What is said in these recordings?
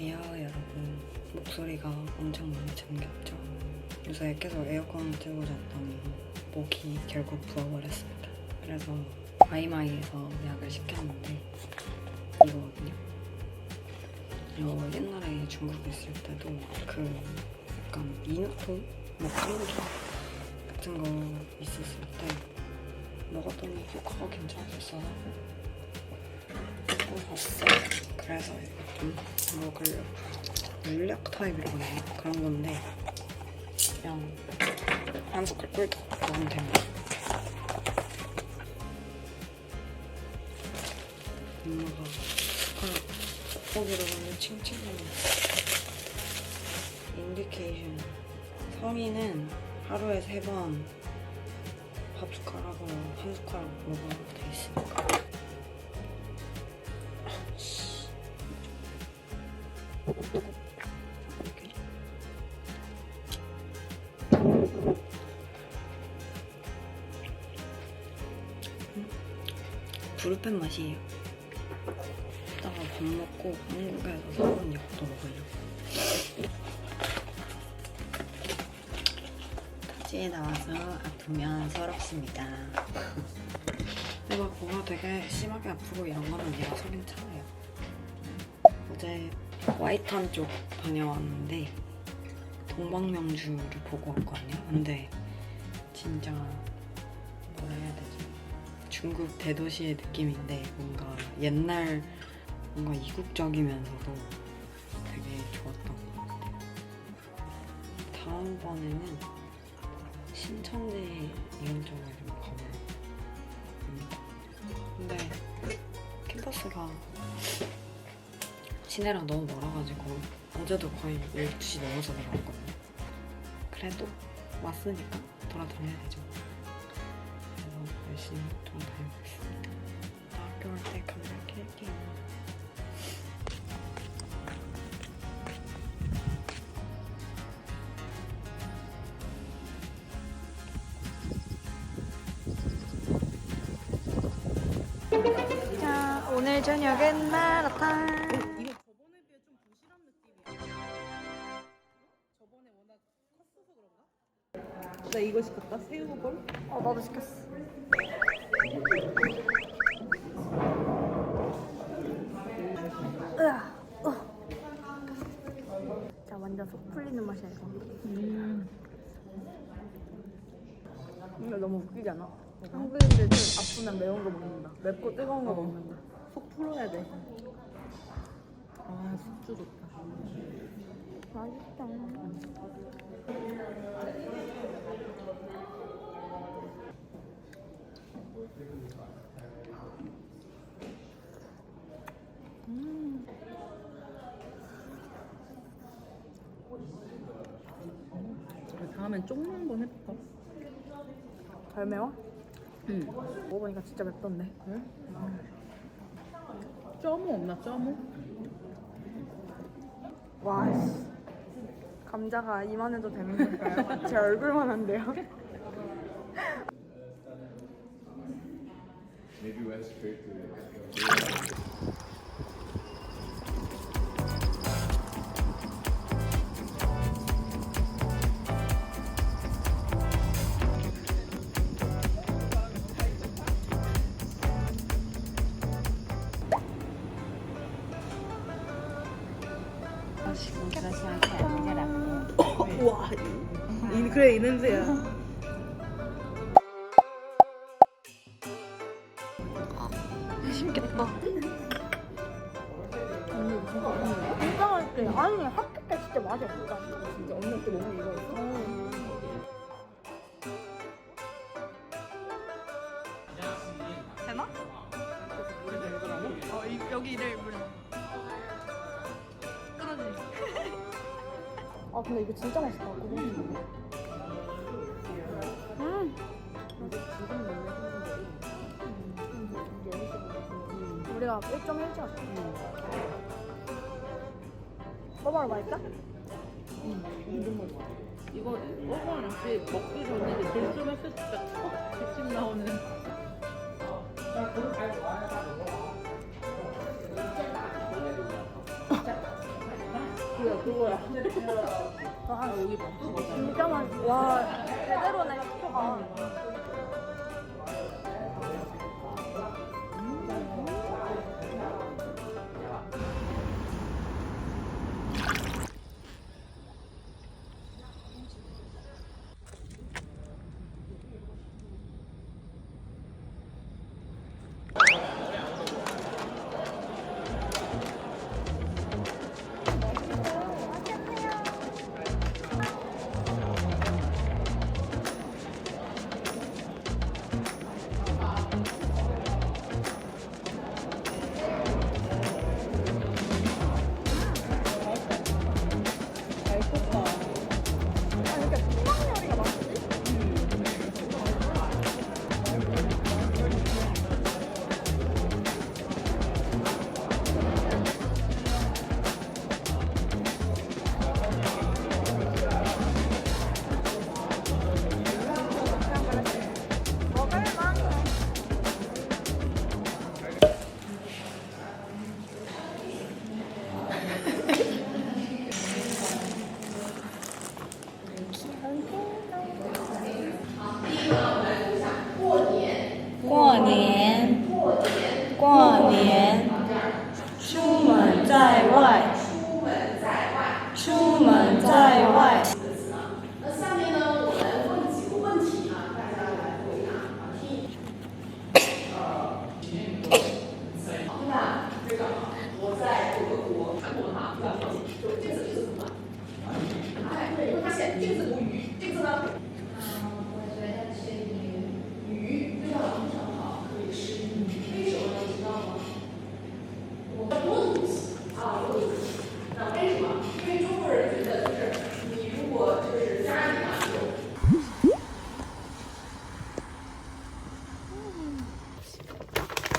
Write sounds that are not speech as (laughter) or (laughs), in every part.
안녕하세요 여러분 목소리가 엄청 많이 잠겼죠 요새 계속 에어컨을 틀고 잤더니 목이 결국 부어버렸습니다 그래서 마이마이에서 예약을 시켰는데 이거거든요 이거 옛날에 중국에 있을 때도 그 약간 인후통? 뭐 감기 같은 거 있었을 때 먹었더니 효과가 괜찮았어요 샀어요. 그래서 좀 먹으려고. 물약 타입이라고나 그런 건데 그냥 한 숟갈 꿀떡 먹으면 됩니다. 엄마가 숟가락 뽁뽁이로 완전 칭칭거려. 인디케이션. 성인은 하루에 세 번 밥 숟가락으로 한 숟가락 먹어도 돼 있으니까. 부르펜 맛이에요. 이따가 밥 먹고 한국에서 사온 약도 먹으려고. 타지에 나와서 아프면 서럽습니다. 내가 뭐가 되게 심하게 아프고 이런 거는 아니라서 괜찮아요. 어제 와이탄 쪽 다녀왔는데 동방명주를 보고 왔거든요. 근데 진짜 뭐라 해야 되지? 중국 대도시의 느낌인데 뭔가 옛날 뭔가 이국적이면서도 되게 좋았던 것 같아요. 다음번에는 신천지 이런 쪽을 좀 가보려고 합니다. 근데 캠퍼스가 시내랑 너무 멀어가지고 어제도 거의 12시 넘어서 들어왔거든요. 그래도 왔으니까 돌아다녀야 되죠. 그래서 열심히 돌아다니겠습니다. 학교 올때 카메라 켤게요. 자, 오늘 저녁은 마라탕. 이거 시켰다. 새우볼. 어, 나도 시켰어. 으아, 어. 자, 완전 속 풀리는 맛이야, 이거. 음. 근데 너무 웃기잖아. 한국인들 좀 아프면 매운 거 먹는다. 맵고 뜨거운 거 어. 먹는다. 속 풀어야 돼. 아 숙주 좋다. 맛있다. 다음엔 쪽만 한번 해볼까? 잘 매워? 응. 먹어보니까 진짜 맵던데. 그래? 쩌무 없나 쩌무? 와, 씨. 감자가 이만해도 되는 걸까요? 제 얼굴만 한데요? (laughs) Maybe went straight to it. 와. 이, 그래 이 냄새야. 어 이를 물려. 끊어지. 아 근데 이거 진짜 맛있다. 음. 우리가 1.1점. 써봐라 맛있다? 이거 오버는 역시 먹기 전에 이제 들좀 했을 때떡 기침 나오는. 와, 진짜 맛. 와, 제대로네 식초가.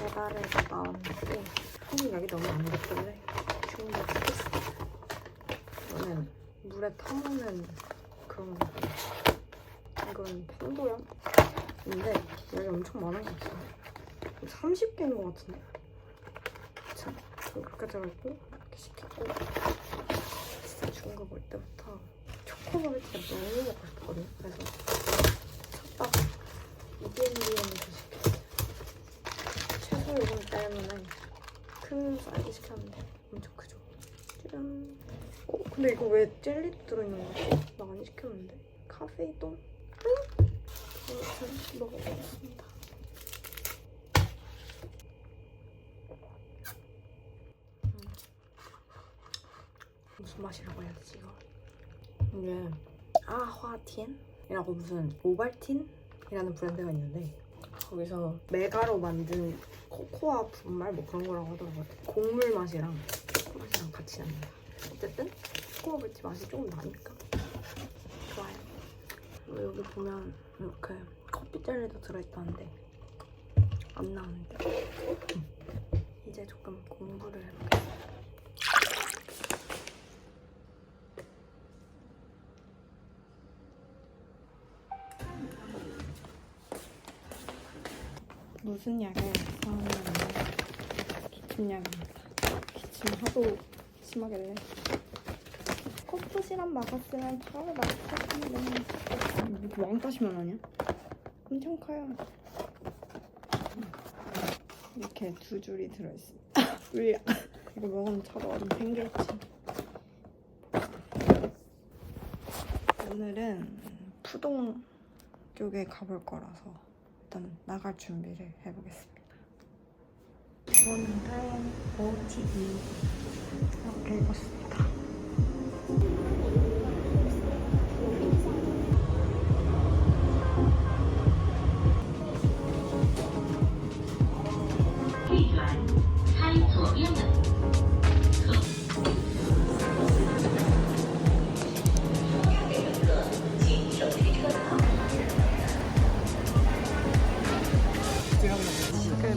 배달을 나왔는데 손이 약이 너무 안 됐길래 물에 타먹는 그런 거. 이건 팬도향인데 여기 엄청 많은 거 같아. 30개인 거 같은데. 자, 그렇게 들어있고 이렇게 시켰고 진짜 거볼 때부터 진짜 너무 먹고 싶거든요. 그래서 찾다가 EDMDM에서 시켰어요. 최소 요금 때문에 큰 사이즈 시켰는데 엄청 크죠? 짜잔 어? 근데 이거 왜 젤리도 들어있는 거지? 나안 시켰는데 카페이동? 응? 아무튼 먹어보겠습니다 음. 무슨 맛이라고 해야 되지 이거? 이게 아화티엔이라고 무슨 오발틴이라는 브랜드가 있는데 거기서 메가로 만든 코코아 분말 뭐 그런 거라고 하더라고요. 곡물 맛이랑 맛이랑 같이 납니다. 어쨌든 버티 맛이 조금 나니까 좋아요. 그리고 여기 보면 이렇게 커피 젤리도 들어있다는데 안 나오는데 음. 이제 조금 공부를 해보겠습니다. 무슨 약을 사오냐면 기침약입니다. 기침 하도 심하길래 시럽 막았으면 텐데 이렇게 왕따시만 하냐? 엄청 커요. 이렇게 두 줄이 들어있습니다. (laughs) 물약 이거 먹으면 차도 얼음 생길지 오늘은 푸동 쪽에 가볼 거라서 일단 나갈 준비를 해보겠습니다. 오늘은 OOTD 이렇게 입었습니다.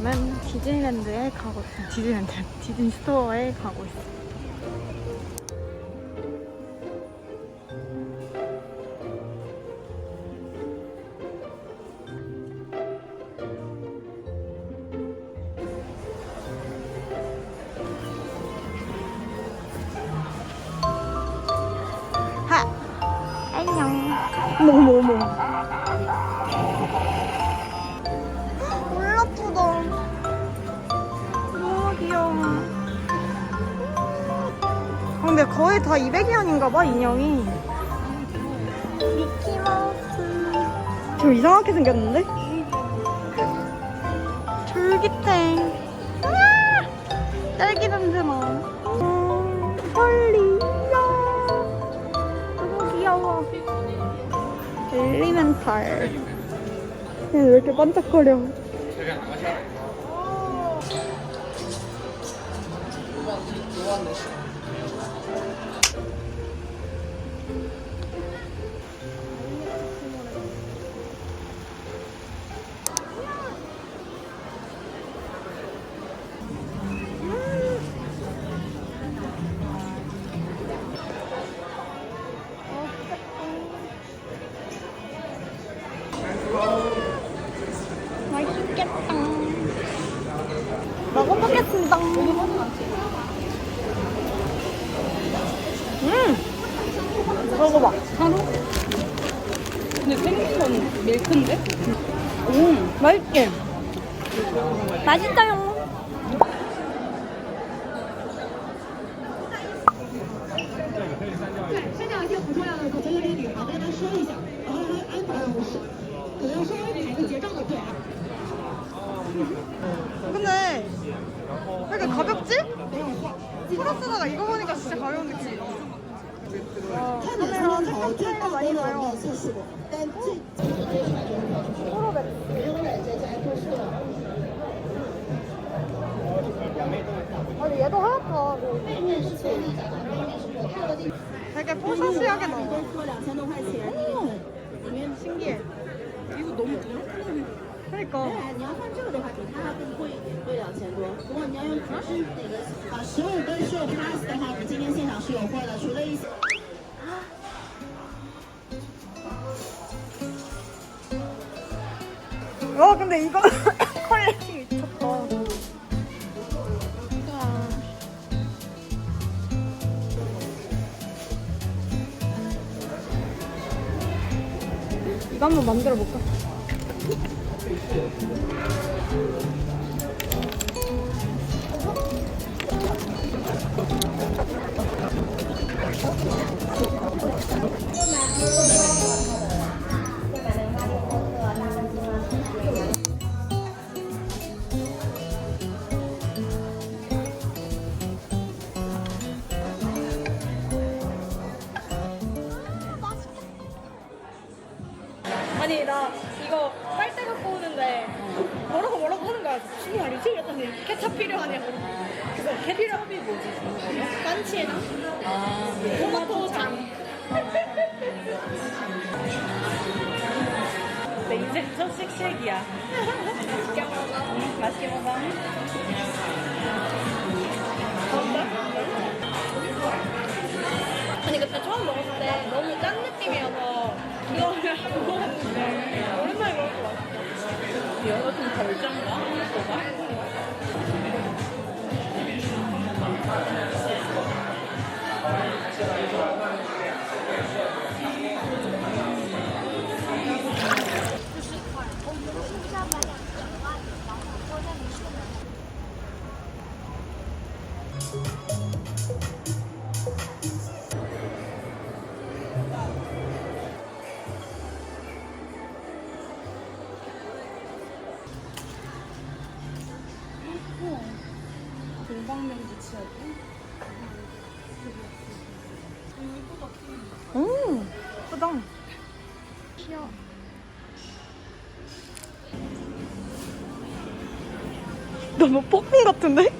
지금은 디즈니랜드에 가고. 디즈니랜드, (laughs) 디즈니 스토어에 가고 있어요. 거의 다 200위안인가 봐 인형이. 미키마우스. 좀 이상하게 생겼는데? 줄기탱. 아! 딸기 냄새 나. 음, 헐리. 야. 너무 귀여워. 엘리멘탈. 얘왜 이렇게 반짝거려? 맛있겠다. 먹어보겠습니다. 음! 먹어봐. 하루? 근데 생긴 건 밀크인데? 음, 맛있게. 맛있어요. 근데 왜 이렇게 가볍지? 플러스다가 이거 보니까 진짜 가벼운. 와, 카메라 색감 차이가 많이 나요. 아니 얘도 하얗다. 되게 뽀샤시하게 나와. 오, 신기해. 이거 너무 더럽게 그러니까. 两千多。如果你要用纸质那个啊十五根 Show Plus 的话，我们今天现场是有货的，除了一些。 와 근데 이거 퀄리티 미쳤다. 이거 한번 만들어 볼까? 아니 나 이거 빨대 갖고 오는데 뭐라고 뭐라고 하는 거야 무슨 말이지? 이랬더니 케찹 필요하냐고 케찹이 뭐지? 깐치에다 토마토 장 내 인생 첫 쉑쉑이야. 맛있게 먹어 응, 맛있게 먹어. 아니 그때 처음 먹었을 때 너무 짠 느낌이어서 이거를 안 먹었는데 오랜만에 먹을 것 같아 연어 좀덜 짠가? Thank you. 너무 뽀삐 같은데?